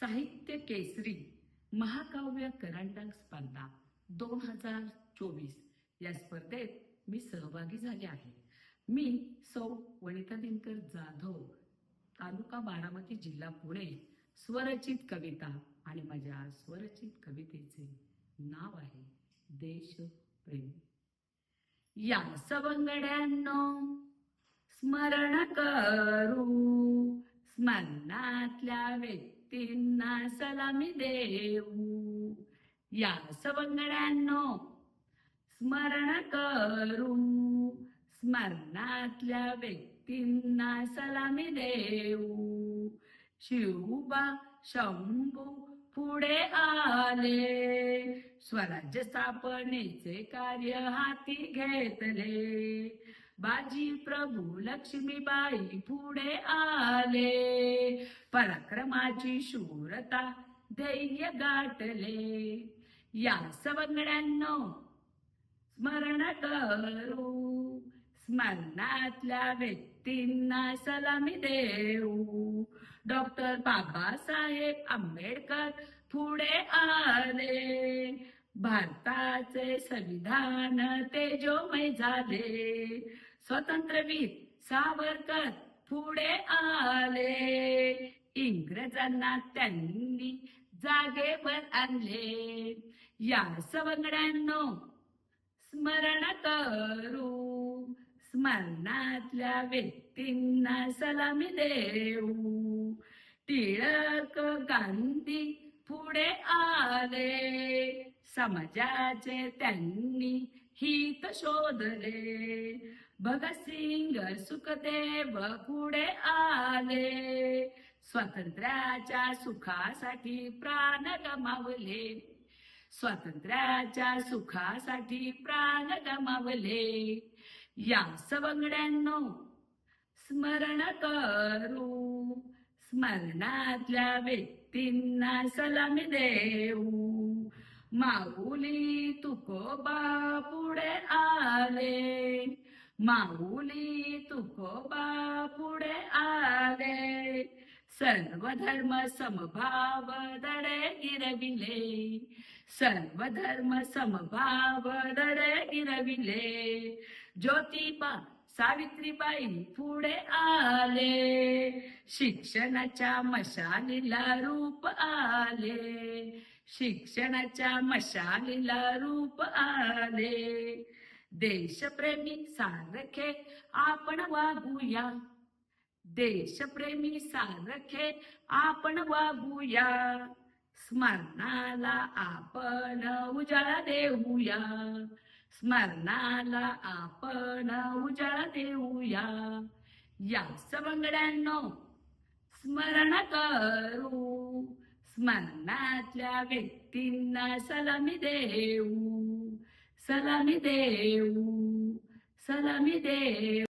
साहित्य केसरी महाकाव्य करंडक स्पर्धा दोन हजार चोवीस. या स्पर्धेत मी सहभागी झाले आहे. मी सौ. वनिता दिनकर जाधव तालुका बारामती जिल्हा पुणे स्वरचित कविता आणि माझ्या स्वरचित कवितेचे नाव आहे देशप्रेम या सवंगड्यांनो स्मरण करू. स्मरणातल्या व्यक्तींना सलामी देऊ. या सवंगड्यांनो स्मरण करू. स्मरणातल्या व्यक्तींना सलामी देऊ. शिवबा शंभू पुढे आले. स्वराज्य स्थापनेचे कार्य हाती घेतले. बाजी प्रभू लक्ष्मीबाई पुढे आले. पराक्रमाची शूरता ध्येय गाठले. या सवंगड्यांनो स्मरण करू. स्मरणातल्या व्यक्तींना सलामी देऊ. डॉक्टर बाबासाहेब आंबेडकर पुढे आले. भारताचे संविधान तेजोमय झाले. स्वतंत्रवीर सावरकर पुढे आले. इंग्रजांना त्यांनी जागेवर आणले. या सवंगड्यांनो स्मरण करू. स्मरणातल्या व्यक्तींना सलामी देऊ. टिळक गांधी पुढे आले. समाजाचे त्यांनी हित शोधले. भगतसिंग सुखदेव पुढे आले. स्वातंत्र्याच्या सुखासाठी प्राण गमावले. स्वातंत्र्याच्या सुखासाठी प्राण गमावले. या सवंगड्यांनो स्मरण करू. स्मरणातल्या व्यक्तींना सलामी देऊ. माऊली तुकोबा पुढे आले. माऊली तुकोबा पुढे आले. सर्व धर्म समभाव दडे गिरविले सर्व धर्म समभाव दडे गिरविले ज्योतिबा सावित्रीबाई पुढे आले. शिक्षणाच्या मशालीला रूप आले. शिक्षणाच्या मशालीला रूप आले. देशप्रेमी सारखे आपण वागूया. देशप्रेमी सारखे आपण वागूया. स्मरणाला आपण उजाळा देऊया. स्मरणाला आपण उजाळा देऊया. या सवंगड्यांनो स्मरण करू. स्मरणातल्या व्यक्तींना सलामी देऊ सलामी देऊ सलामी देऊ.